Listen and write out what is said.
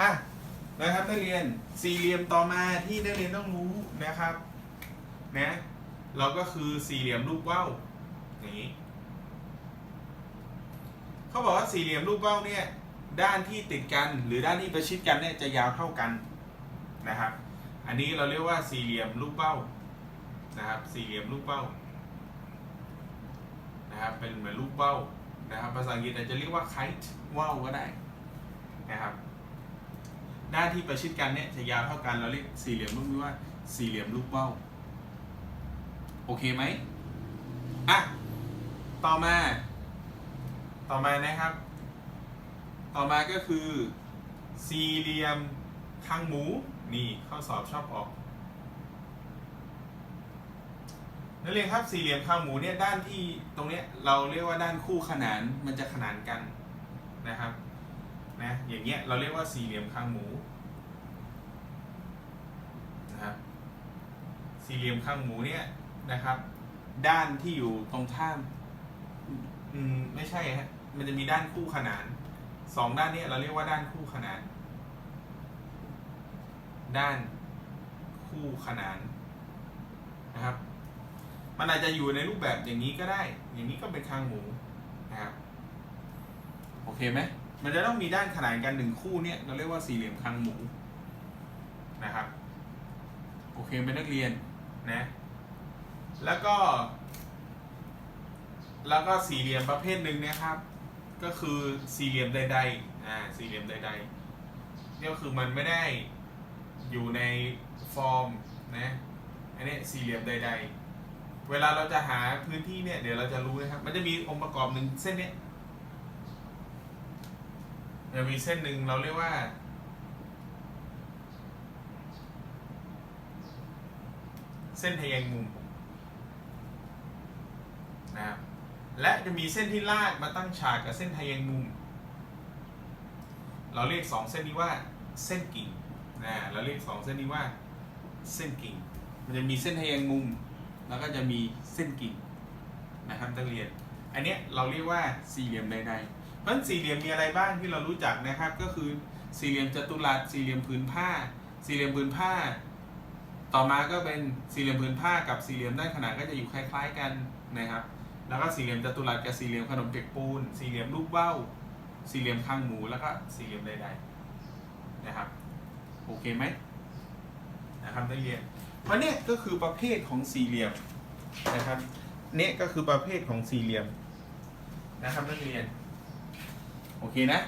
อะนะครับนักเรียนสี่เหลี่ยมต่อมาที่นักเรียนต้องรู้นะครับนะเราก็คือสี่เหลี่ยมรูปว่าวอย่างนี้เขาบอกว่าสี่เหลี่ยมรูปว่าวเนี่ยด้านที่ติดกันหรือด้านที่ประชิดกันเนี่ยจะยาวเท่ากันนะครับ อันนี้เราเรียกว่าสี่เหลี่ยมรูปเบ้านะครับ สี่เหลี่ยมรูปเบ้านะครับ เป็นเหมือนรูปเบ้านะครับ ภาษาอังกฤษอาจจะเรียกว่า kite ว่าวก็ได้นะครับ ด้านที่ประชิดกันเนี่ยจะยาวเท่ากันเราเรียกสี่เหลี่ยมรูปนี้ว่าสี่เหลี่ยมรูปเบ้า โอเคไหมอะต่อมา ต่อมานะครับ ต่อมาก็คือสี่เหลี่ยมคางหมูนี่ข้อสอบชอบออกนักเรียนครับสี่เหลี่ยมคางหมูเนี่ยด้านที่ตรงเนี้ยเราเรียกว่าด้านคู่ขนานมันจะขนานกันนะครับ อย่างเงี้ยเราเรียกว่าสี่เหลี่ยมคางหมูนะครับสี่เหลี่ยมคางหมูเนี่ยนะครับ ด้านที่อยู่ตรงข้ามอืมไม่ใช่ฮะมันจะมีด้านคู่ขนานสองด้านเนี้เราเรียกว่าด้านคู่ขนาน ด้านคู่ขนานนะครับ มันอาจจะอยู่ในรูปแบบอย่างนี้ก็ได้ อย่างนี้ก็เป็นคางหมูนะครับ โอเคไหม มันจะต้องมีด้านขนานกันหนึ่งคู่เนี่ยเราเรียกว่าสี่เหลี่ยมคางหมูนะครับโอเคไหมนักเรียนนะแล้วก็ แล้วก็สี่เหลี่ยมประเภทหนึ่งเนะครับ ก็คือสี่เหลี่ยมใดๆอ่าสี่เหลี่ยมใดๆเนี่ยก็คือมันไม่ได้อยู่ในฟอร์มนะอันนี้สี่เหลี่ยมใด ๆ เวลาเราจะหาพื้นที่เนี่ยเดี๋ยวเราจะรู้นะครับ มันจะมีองค์ประกอบหนึ่งเส้นเนี้ย จะมีเส้นหนึ่งเราเรียกว่า เส้นทะแยงมุมนะครับและจะมีเส้นที่ลากมาตั้งฉากกับเส้นทะแยงมุม เราเรียกสองเส้นนี้ว่าเส้นกิ่งนะเราเรียกสองเส้นนี้ว่าเส้นกิ่ง มันจะมีเส้นทะแยงมุม แล้วก็จะมีเส้นกิ่งนะครับนักเรียน อันเนี้ยเราเรียกว่าสี่เหลี่ยมใดๆ เพราะฉะนั้นสี่เหลี่ยมมีอะไรบ้างที่เรารู้จักนะครับ ก็คือสี่เหลี่ยมจัตุรัสสี่เหลี่ยมผืนผ้า สี่เหลี่ยมผืนผ้า ต่อมาก็เป็นสี่เหลี่ยมผืนผ้ากับสี่เหลี่ยมด้านขนานก็จะอยู่คล้ายๆกันนะครับ แล้วก็สี่เหลี่ยมจัตุรัสกับสี่เหลี่ยมขนมเปียกปูน สี่เหลี่ยมรูปเบ้า สี่เหลี่ยมคางหมูแล้วก็สี่เหลี่ยมใดๆนะครับโอเคไหมนะครับนักเรียนเพราะเนี่ยก็คือประเภทของสี่เหลี่ยมนะครับเนี่ยก็คือประเภทของสี่เหลี่ยมนะครับนักเรียน โอเคนะ